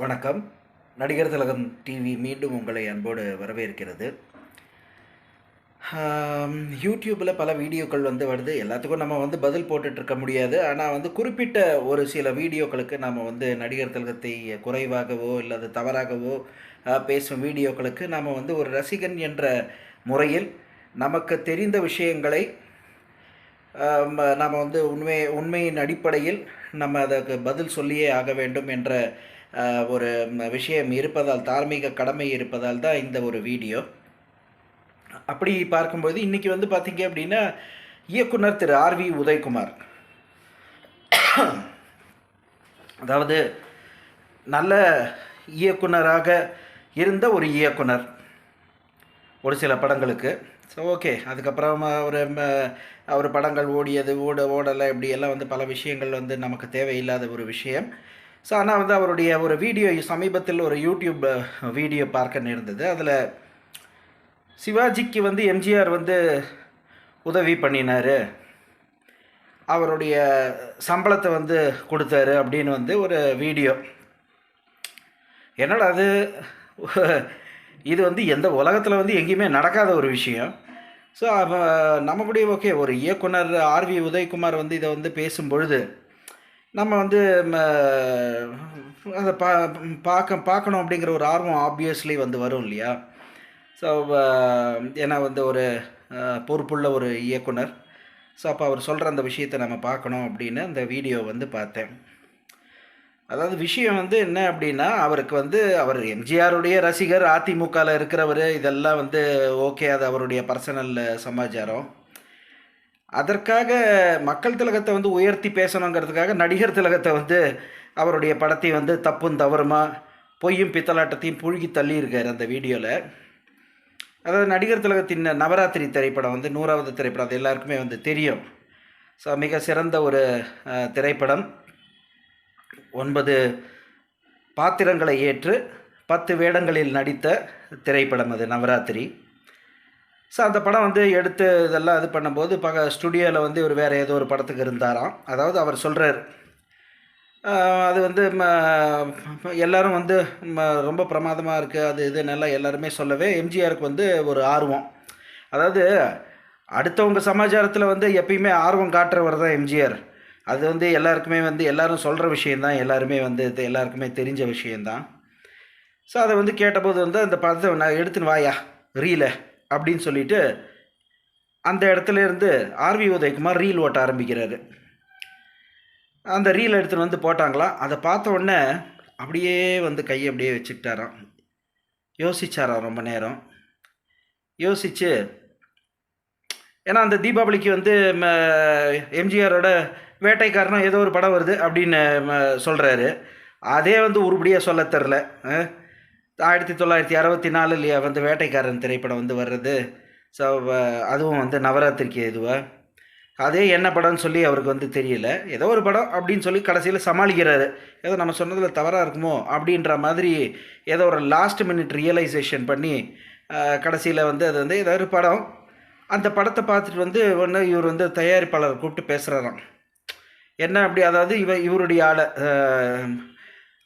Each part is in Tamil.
வணக்கம். நடிகர் திலகம் டிவி மீண்டும் உங்களை அன்போடு வரவேற்கிறது. யூடியூப்பில் பல வீடியோக்கள் வந்து வருது. எல்லாத்துக்கும் நம்ம வந்து பதில் போட்டுட்ருக்க முடியாது. ஆனால் வந்து குறிப்பிட்ட ஒரு சில வீடியோக்களுக்கு நம்ம வந்து நடிகர் திலகத்தை குறைவாகவோ அல்லது தவறாகவோ பேசும் வீடியோக்களுக்கு நாம் வந்து ஒரு ரசிகன் என்ற முறையில் நமக்கு தெரிந்த விஷயங்களை நாம் வந்து உண்மை உண்மையின் அடிப்படையில் நம்ம அதற்கு பதில் சொல்லியே ஆக வேண்டும் என்ற ஒரு விஷயம் இருப்பதால் தார்மீக கடமை இருப்பதால் தான் இந்த ஒரு வீடியோ. அப்படி பார்க்கும்போது இன்றைக்கி வந்து பார்த்திங்க அப்படின்னா இயக்குனர் திரு ஆர்வி உதயகுமார். அதாவது நல்ல இயக்குனராக இருந்த ஒரு இயக்குனர். ஒரு சில படங்களுக்கு. ஸோ ஓகே அதுக்கப்புறம் அவர் அவர் படங்கள் ஓடியது ஓட ஓடலை இப்படி எல்லாம் வந்து பல விஷயங்கள் வந்து நமக்கு தேவையில்லாத ஒரு விஷயம். ஸோ ஆனால் வந்து அவருடைய ஒரு வீடியோ சமீபத்தில் ஒரு யூடியூப் வீடியோ பார்க்க நேர்ந்தது. அதில் சிவாஜிக்கு வந்து எம்ஜிஆர் வந்து உதவி பண்ணினார். அவருடைய சம்பளத்தை வந்து கொடுத்தாரு அப்படின்னு வந்து ஒரு வீடியோ என்னடா அது? இது வந்து எந்த உலகத்தில் வந்து எங்கேயுமே நடக்காத ஒரு விஷயம். ஸோ நம்மளுடைய ஓகே ஒரு இயக்குனர் ஆர்வி உதயகுமார் வந்து இதை வந்து பேசும் பொழுது நம்ம வந்து ம, அதை பா பார்க்க பார்க்கணும் அப்படிங்கிற ஒரு ஆர்வம் ஆப்வியஸ்லி வந்து வரும் இல்லையா? ஸோ ஏன்னா வந்து ஒரு பொறுப்புள்ள ஒரு இயக்குனர். ஸோ அப்போ அவர் சொல்கிற அந்த விஷயத்தை நம்ம பார்க்கணும் அப்படின்னு அந்த வீடியோ வந்து பார்த்தேன். அதாவது விஷயம் வந்து என்ன அப்படின்னா அவருக்கு வந்து அவர் எம்ஜிஆருடைய ரசிகர் அதிமுகவில் இருக்கிறவர் இதெல்லாம் வந்து ஓகே அது அவருடைய பர்சனல் சமாச்சாரம். அதற்காக மக்கள் திலகத்தை வந்து உயர்த்தி பேசணுங்கிறதுக்காக நடிகர் திலகத்தை வந்து அவருடைய படத்தை வந்து தப்பும் தவறுமா பொய்யும் பித்தலாட்டத்தையும் புழுகி தள்ளியிருக்கார் அந்த வீடியோவில் அதாவது நடிகர் திலகத்தின் நவராத்திரி திரைப்படம் வந்து நூறாவது திரைப்படம் அது எல்லாருக்குமே வந்து தெரியும். ஸோ மிக சிறந்த ஒரு திரைப்படம். ஒன்பது பாத்திரங்களை ஏற்று பத்து வேடங்களில் நடித்த திரைப்படம் அது நவராத்திரி. ஸோ அந்த படம் வந்து எடுத்து இதெல்லாம் இது பண்ணும்போது பக ஸ்டுடியோவில் வந்து இவர் வேறு ஏதோ ஒரு படத்துக்கு இருந்தாராம். அதாவது அவர் சொல்கிறார் அது வந்து ம, வந்து ம, ரொம்ப பிரமாதமாக இருக்குது அது இது நல்லா எல்லாருமே சொல்லவே எம்ஜிஆருக்கு வந்து ஒரு ஆர்வம். அதாவது அடுத்தவங்க சமாச்சாரத்தில் வந்து எப்பயுமே ஆர்வம் காட்டுறவர் தான் எம்ஜிஆர். அது வந்து எல்லாருக்குமே வந்து எல்லோரும் சொல்கிற விஷயந்தான் எல்லாருமே வந்து இது எல்லாருக்குமே தெரிஞ்ச விஷயந்தான். ஸோ அதை வந்து கேட்டபோது வந்து அந்த படத்தை நான் எடுத்துன்னு வாயா ரீலை. அப்படின்னு சொல்லிட்டு அந்த இடத்துல இருந்து ஆர்வி உதயகுமார் ரீல் ஓட்ட ஆரம்பிக்கிறாரு. அந்த ரீல் எடுத்துன்னு வந்து போட்டாங்களாம் அதை பார்த்த உடனே அப்படியே வந்து கையை அப்படியே வச்சுக்கிட்டாராம். யோசிச்சாராம் ரொம்ப நேரம். யோசிச்சு ஏன்னா அந்த தீபாவளிக்கு வந்து ம, எம்ஜிஆரோட வேட்டைக்காரனும் ஏதோ ஒரு படம் வருது அப்படின்னு சொல்கிறாரு அதே வந்து உருப்படியாக சொல்ல தெரில. ஆயிரத்தி தொள்ளாயிரத்தி அறுபத்தி நாலில் வந்து வேட்டைக்காரன் திரைப்படம் வந்து வர்றது. ஸோ அதுவும் வந்து நவராத்திரிக்கு இதுவாக அதே என்ன படம்னு சொல்லி அவருக்கு வந்து தெரியல. ஏதோ ஒரு படம் அப்படின்னு சொல்லி கடைசியில் சமாளிக்கிறாரு. ஏதோ நம்ம சொன்னதில் தவறாக இருக்குமோ அப்படின்ற மாதிரி ஏதோ ஒரு லாஸ்ட் மினிட் ரியலைசேஷன் பண்ணி கடைசியில் வந்து அது வந்து ஏதோ ஒரு படம். அந்த படத்தை பார்த்துட்டு வந்து ஒன்று இவர் வந்து தயாரிப்பாளர் கூப்பிட்டு பேசுகிறாராம் என்ன அப்படி அதாவது இவ இவருடைய ஆளை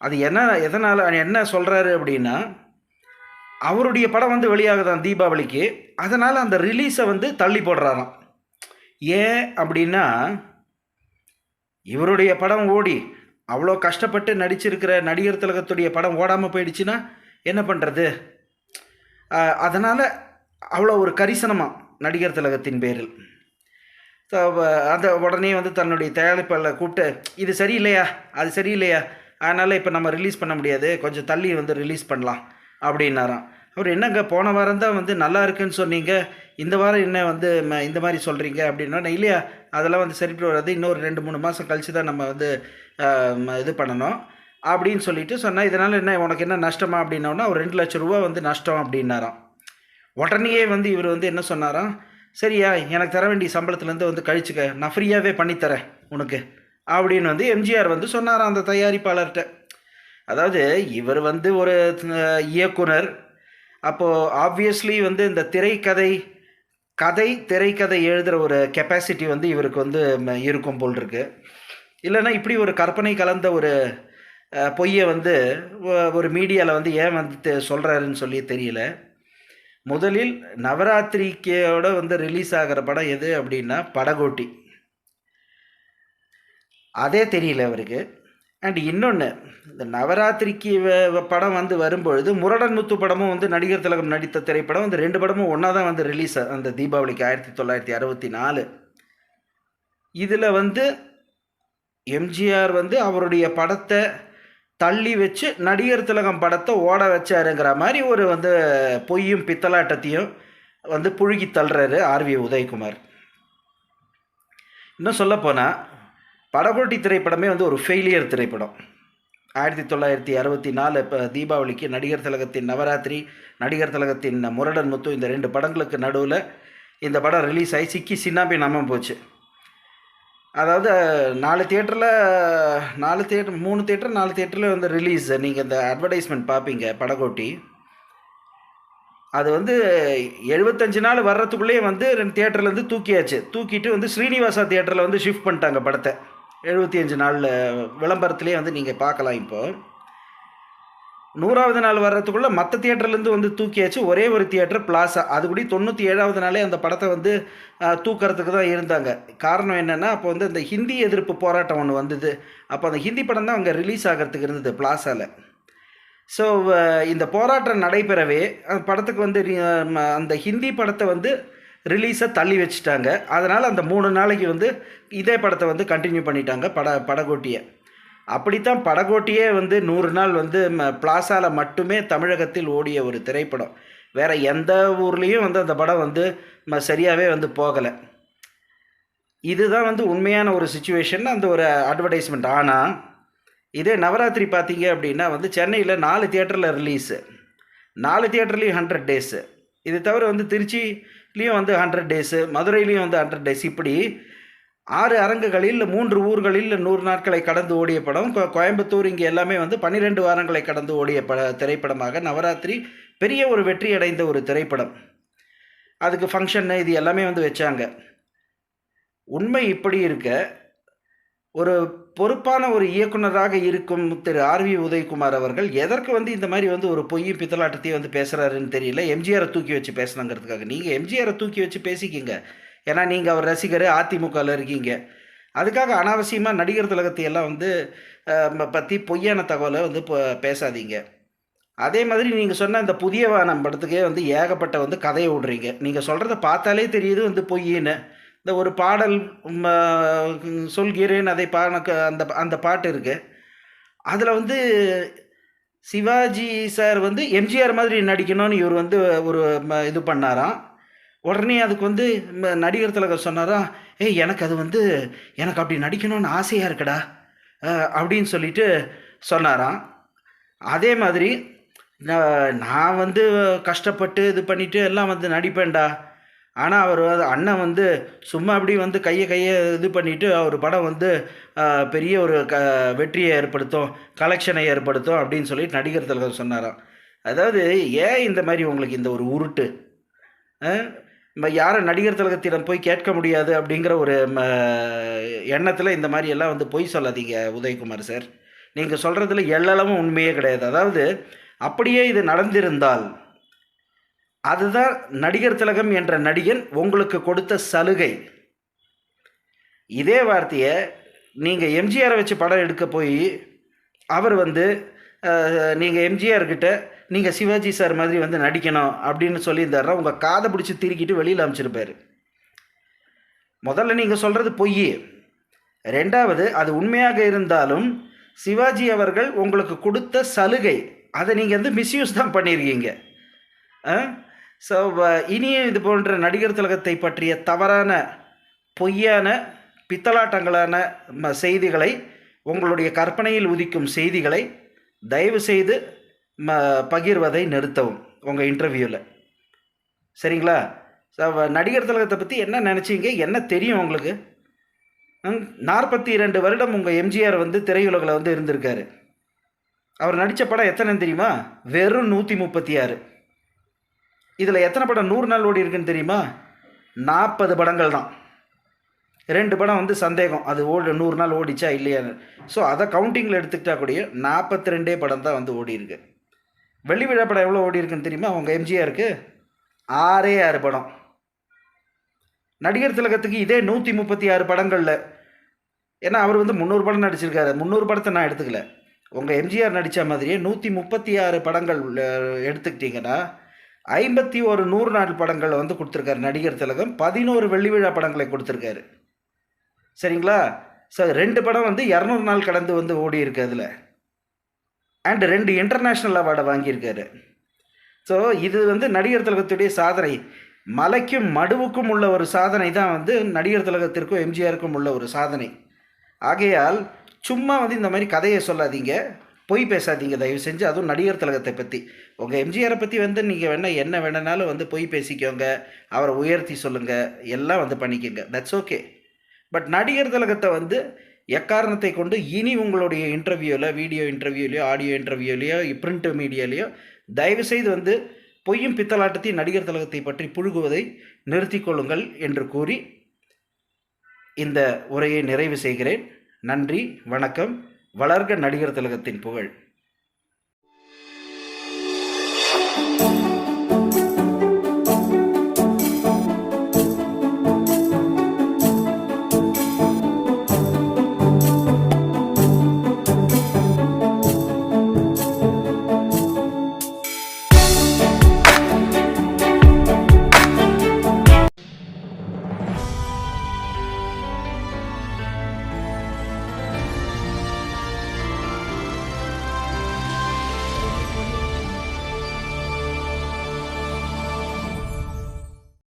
அது என்ன எதனால் என்ன சொல்கிறாரு அப்படின்னா அவருடைய படம் வந்து வெளியாகுதான் தீபாவளிக்கு. அதனால் அந்த ரிலீஸை வந்து தள்ளி போடுறாராம். ஏன் அப்படின்னா இவருடைய படம் ஓடி அவ்வளோ கஷ்டப்பட்டு நடிச்சிருக்கிற நடிகர் திலகத்துடைய படம் ஓடாமல் போயிடுச்சுன்னா என்ன பண்ணுறது அதனால் அவ்வளோ ஒரு கரிசனமாக நடிகர் திலகத்தின் பேரில். அந்த உடனே வந்து தன்னுடைய தயாரிப்பில் கூப்பிட்டு இது சரியில்லையா? அது சரியில்லையா? அதனால் இப்போ நம்ம ரிலீஸ் பண்ண முடியாது. கொஞ்சம் தள்ளி வந்து ரிலீஸ் பண்ணலாம். அப்படின்னாராம். அவர் என்னங்க போன வாரம் தான் வந்து நல்லா இருக்குன்னு சொன்னீங்க. இந்த வாரம் என்ன வந்து ம- இந்த மாதிரி சொல்கிறீங்க அப்படின்னா. இல்லையா அதெல்லாம் வந்து சரிப்பட்டு வராது. இன்னொரு ரெண்டு மூணு மாதம் கழிச்சு தான் நம்ம வந்து இது பண்ணணும். அப்படின்னு சொல்லிட்டு சொன்னால் இதனால் என்ன உனக்கு என்ன நஷ்டமா அப்படின்னோன்னா ஒரு ரெண்டு லட்ச ரூபா வந்து நஷ்டம் அப்படின்னாராம். உடனேயே வந்து இவர் வந்து என்ன சொன்னாராம்? சரியா எனக்கு தர வேண்டிய சம்பளத்துலேருந்து வந்து கழிச்சுக்க. நான் ஃப்ரீயாகவே பண்ணித்தரேன் உனக்கு. அப்படின்னு வந்து எம்ஜிஆர் வந்து சொன்னாராம் அந்த தயாரிப்பாளர்கிட்ட. அதாவது இவர் வந்து ஒரு இயக்குனர். அப்போது ஆப்வியஸ்லி வந்து இந்த திரைக்கதை கதை திரைக்கதை எழுதுகிற ஒரு கெப்பாசிட்டி வந்து இவருக்கு வந்து இருக்கும் போல் இருக்கு. இல்லைன்னா இப்படி ஒரு கற்பனை கலந்த ஒரு பொய்யை வந்து ஒரு மீடியாவில் வந்து ஏன் வந்து சொல்கிறாருன்னு சொல்லி தெரியல. முதலில் நவராத்திரிக்கோட வந்து ரிலீஸ் ஆகிற படம் எது அப்படின்னா படகோட்டி. அதே தெரியல அவருக்கு. அண்ட் இன்னொன்று இந்த நவராத்திரிக்கு வ- படம் வந்து வரும்பொழுது முரடன் முத்து படமும் வந்து நடிகர் திலகம் நடித்த திரைப்படம். இந்த ரெண்டு படமும் ஒன்றா தான் வந்து ரிலீஸ் அந்த தீபாவளிக்கு ஆயிரத்தி தொள்ளாயிரத்தி அறுபத்தி நாலு. இதில் வந்து எம்ஜிஆர் வந்து அவருடைய படத்தை தள்ளி வச்சு நடிகர் திலகம் படத்தை ஓட வச்சாருங்கிற மாதிரி ஒரு வந்து பொய்யும் பித்தலாட்டத்தையும் வந்து புழுகி தள்ளுறாரு ஆர்வி உதயகுமார். இன்னும் சொல்லப்போனால் படகோட்டி திரைப்படமே வந்து ஒரு ஃபெயிலியர் திரைப்படம். ஆயிரத்தி தொள்ளாயிரத்தி அறுபத்தி நாலு இப்போ தீபாவளிக்கு நடிகர் திலகத்தின் நவராத்திரி நடிகர் திலகத்தின் முரடன் முத்து இந்த ரெண்டு படங்களுக்கு நடுவில் இந்த படம் ரிலீஸ் ஆகி சிக்கி சின்னாம்பி நம்ம போச்சு. அதாவது நாலு தியேட்டரில் நாலு தியேட்டர் மூணு தியேட்டர் நாலு தியேட்டரில் வந்து ரிலீஸ் நீங்கள் இந்த அட்வர்டைஸ்மெண்ட் பார்ப்பீங்க படகோட்டி. அது வந்து எழுபத்தஞ்சு நாள் வர்றதுக்குள்ளேயே வந்து ரெண்டு தியேட்டர்லேருந்து தூக்கியாச்சு. தூக்கிட்டு வந்து ஸ்ரீனிவாசா தியேட்டரில் வந்து ஷிஃப்ட் பண்ணிட்டாங்க படத்தை. எழுபத்தி அஞ்சு நாளில் விளம்பரத்துலேயே வந்து நீங்கள் பார்க்கலாம் இப்போது நூறாவது நாள் வர்றதுக்குள்ளே மற்ற தியேட்டர்லேருந்து வந்து தூக்கியாச்சு ஒரே ஒரு தியேட்டர் பிளாசா அது கூட தொண்ணூற்றி ஏழாவது நாளே அந்த படத்தை வந்து தூக்கிறதுக்கு தான் இருந்தாங்க. காரணம் என்னென்னா அப்போ வந்து இந்த ஹிந்தி எதிர்ப்பு போராட்டம் ஒன்று வந்தது. அப்போ அந்த ஹிந்தி படம் தான் அங்கே ரிலீஸ் ஆகிறதுக்கு இருந்தது பிளாசாவில் ஸோ இந்த போராட்டம் நடைபெறவே அந்த படத்துக்கு வந்து அந்த ஹிந்தி படத்தை வந்து ரிலீஸை தள்ளி வச்சுட்டாங்க. அதனால் அந்த மூணு நாளைக்கு வந்து இதே படத்தை வந்து கண்டினியூ பண்ணிட்டாங்க பட படகோட்டியை. அப்படித்தான் படகோட்டியே வந்து நூறு நாள் வந்து பிளாசாவில் மட்டுமே தமிழகத்தில் ஓடிய ஒரு திரைப்படம். வேறு எந்த ஊர்லேயும் வந்து அந்த படம் வந்து சரியாகவே வந்து போகலை. இதுதான் வந்து உண்மையான ஒரு சுச்சுவேஷன் அந்த ஒரு அட்வர்டைஸ்மெண்ட் ஆனால் இதே நவராத்திரி பார்த்தீங்க அப்படின்னா வந்து சென்னையில் நாலு தியேட்டரில் ரிலீஸு நாலு தியேட்டர்லேயும் ஹண்ட்ரட் டேஸு இது தவிர வந்து திருச்சி திருச்சிலையும் வந்து ஹண்ட்ரட் டேஸு மதுரையிலையும் வந்து ஹண்ட்ரட் டேஸ் இப்படி ஆறு அரங்குகளில் மூன்று ஊர்களில் நூறு நாட்களை கடந்து ஓடிய படம் கோ- கோயம்புத்தூர் இங்கே எல்லாமே வந்து பன்னிரெண்டு வாரங்களை கடந்து ஓடிய பட திரைப்படமாக நவராத்திரி பெரிய ஒரு வெற்றி அடைந்த ஒரு திரைப்படம். அதுக்கு ஃபங்க்ஷன்னு இது எல்லாமே வந்து வச்சாங்க. உண்மை இப்படி இருக்க ஒரு பொறுப்பான ஒரு இயக்குனராக இருக்கும் திரு ஆர்வி உதயகுமார் அவர்கள் எதற்கு வந்து இந்த மாதிரி வந்து ஒரு பொய் பித்தலாட்டத்தையும் வந்து பேசுகிறாருன்னு தெரியல. எம்ஜிஆரை தூக்கி வச்சு பேசணுங்கிறதுக்காக நீங்கள் எம்ஜிஆரை தூக்கி வச்சு பேசிக்கிங்க. ஏன்னா நீங்கள் அவர் ரசிகர் அதிமுகவில் இருக்கீங்க. அதுக்காக அனாவசியமாக நடிகர் திலகத்தையெல்லாம் வந்து பற்றி பொய்யான தகவலை வந்து ப- பேசாதீங்க. அதே மாதிரி நீங்கள் சொன்ன இந்த புதிய வானம் படத்துக்கே வந்து ஏகப்பட்ட வந்து கதையை விடுறீங்க. நீங்கள் சொல்கிறத பார்த்தாலே தெரியுது வந்து பொய்யின்னு. இந்த ஒரு பாடல் ம, சொல்கிறேன் அதை பா அந்த அந்த பாட்டு இருக்குது அதில் வந்து சிவாஜி சார் வந்து எம்ஜிஆர் மாதிரி நடிக்கணும்னு இவர் வந்து ஒரு ம, இது பண்ணாராம். உடனே அதுக்கு வந்து நடிகர் திலகம் சொன்னாராம் ஏய் எனக்கு அது வந்து எனக்கு அப்படி நடிக்கணும்னு ஆசையாக இருக்குடா அப்படின்னு சொல்லிட்டு சொன்னாராம். அதே மாதிரி நான் நான் வந்து கஷ்டப்பட்டு இது பண்ணிட்டு எல்லாம் வந்து நடிப்பேன்டா ஆனால் அவர் அண்ணன் வந்து சும்மா அப்படி வந்து கையை கையை இது பண்ணிவிட்டு அவர் படம் வந்து பெரிய ஒரு க வெற்றியை ஏற்படுத்தும் கலெக்ஷனை ஏற்படுத்தும் அப்படின்னு சொல்லி நடிகர் தலைவர் சொன்னாராம். அதாவது ஏன் இந்த மாதிரி உங்களுக்கு இந்த ஒரு உருட்டு? நம்ம யாரை நடிகர் திலகத்திடம் போய் கேட்க முடியாது அப்படிங்கிற ஒரு எண்ணத்தில் இந்த மாதிரி எல்லாம் வந்து பொய் சொல்லாதீங்க உதயகுமார் சார். நீங்கள் சொல்கிறதுல எல்லளவும் உண்மையே கிடையாது. அதாவது அப்படியே இது நடந்திருந்தால் அதுதான் நடிகர் திலகம் என்ற நடிகன் உங்களுக்கு கொடுத்த சலுகை. இதே வார்த்தையை நீங்கள் எம்ஜிஆரை வச்சு படம் எடுக்க போய் அவர் வந்து நீங்கள் எம்ஜிஆர்கிட்ட நீங்கள் சிவாஜி சார் மாதிரி வந்து நடிக்கணும் அப்படின்னு சொல்லியிருந்தாருன்னா உங்கள் காதை பிடிச்சி திருக்கிட்டு வெளியில் அனுப்பிச்சிருப்பாரு முதல்ல நீங்கள் சொல்கிறது பொய் ரெண்டாவது அது உண்மையாக இருந்தாலும் சிவாஜி அவர்கள் உங்களுக்கு கொடுத்த சலுகை. அதை நீங்கள் வந்து மிஸ்யூஸ் தான் பண்ணியிருக்கீங்க. ஸோ இனியும் இது போன்ற நடிகர் திலகத்தை பற்றிய தவறான பொய்யான பித்தலாட்டங்களான ம- செய்திகளை உங்களுடைய கற்பனையில் உதிக்கும் செய்திகளை தயவு செய்து ம பகிர்வதை நிறுத்தவும் உங்கள் இன்டர்வியூவில் சரிங்களா? ஸோ நடிகர் திலகத்தை பற்றி என்ன நினச்சிங்க? என்ன தெரியும் உங்களுக்கு? நாற்பத்தி இரண்டு வருடம் உங்கள் எம்ஜிஆர் வந்து திரையுலகில் வந்து இருந்திருக்காரு. அவர் நடித்த படம் எத்தனை தெரியுமா? வெறும் நூற்றி முப்பத்தி ஆறு. இதில் எத்தனை படம் நூறு நாள் ஓடி இருக்குன்னு தெரியுமா? நாற்பது படங்கள் தான். ரெண்டு படம் வந்து சந்தேகம். அது ஓடு நூறு நாள் ஓடிச்சா இல்லையான்னு ஸோ அதை கவுண்டிங்கில் எடுத்துக்கிட்டா கூடிய நாற்பத்தி ரெண்டே படம் தான் வந்து ஓடி இருக்கு. வெள்ளி விழா படம் எவ்வளோ ஓடி இருக்குன்னு தெரியுமா? அவங்க எம்ஜிஆருக்கு ஆறே ஆறு படம். நடிகர் திலகத்துக்கு இதே நூற்றி முப்பத்தி ஆறு படங்களில் ஏன்னா அவர் வந்து முந்நூறு படம் நடிச்சிருக்காரு. முந்நூறு படத்தை நான் எடுத்துக்கல. உங்கள் எம்ஜிஆர் நடித்த மாதிரியே நூற்றி முப்பத்தி ஆறு படங்கள் எடுத்துக்கிட்டிங்கன்னா ஐம்பத்தி ஒரு நூறு நாள் படங்கள் வந்து கொடுத்துருக்காரு நடிகர் திலகம். பதினோரு வெள்ளி விழா படங்களை கொடுத்துருக்காரு. சரிங்களா? சார் ரெண்டு படம் வந்து இரநூறு நாள் கடந்து வந்து ஓடி இருக்கு அதில். அண்ட் ரெண்டு இன்டர்நேஷ்னல் அவார்டை வாங்கியிருக்காரு. ஸோ இது வந்து நடிகர் திலகத்துடைய சாதனை. மலைக்கும் மடுவுக்கும் உள்ள ஒரு சாதனை தான் வந்து நடிகர் திலகத்திற்கும் எம்ஜிஆருக்கும் உள்ள ஒரு சாதனை. ஆகையால் சும்மா வந்து இந்த மாதிரி கதையை சொல்லாதீங்க. பொய் பேசாதீங்க தயவு செஞ்சு. அதுவும் நடிகர் திலகத்தை பற்றி உங்கள் எம்ஜிஆரை பற்றி வந்து நீங்கள் வேணால் என்ன வேணுனாலும் வந்து பொய் பேசிக்கோங்க. அவரை உயர்த்தி சொல்லுங்கள் எல்லாம் வந்து பண்ணிக்கோங்க. தட்ஸ் ஓகே பட் நடிகர் திலகத்தை வந்து எக்காரணத்தை கொண்டு இனி உங்களுடைய இன்டர்வியூவில் வீடியோ இன்டர்வியூலையோ ஆடியோ இன்டர்வியூலையோ பிரிண்ட் மீடியாலேயோ தயவுசெய்து வந்து பொய்யும் பித்தலாட்டத்தையும் நடிகர் திலகத்தை பற்றி புழுகுவதை நிறுத்தி கொள்ளுங்கள் என்று கூறி இந்த உரையை நிறைவு செய்கிறேன். நன்றி வணக்கம். வளர்க நடிகர் திலகத்தின் புகழ்.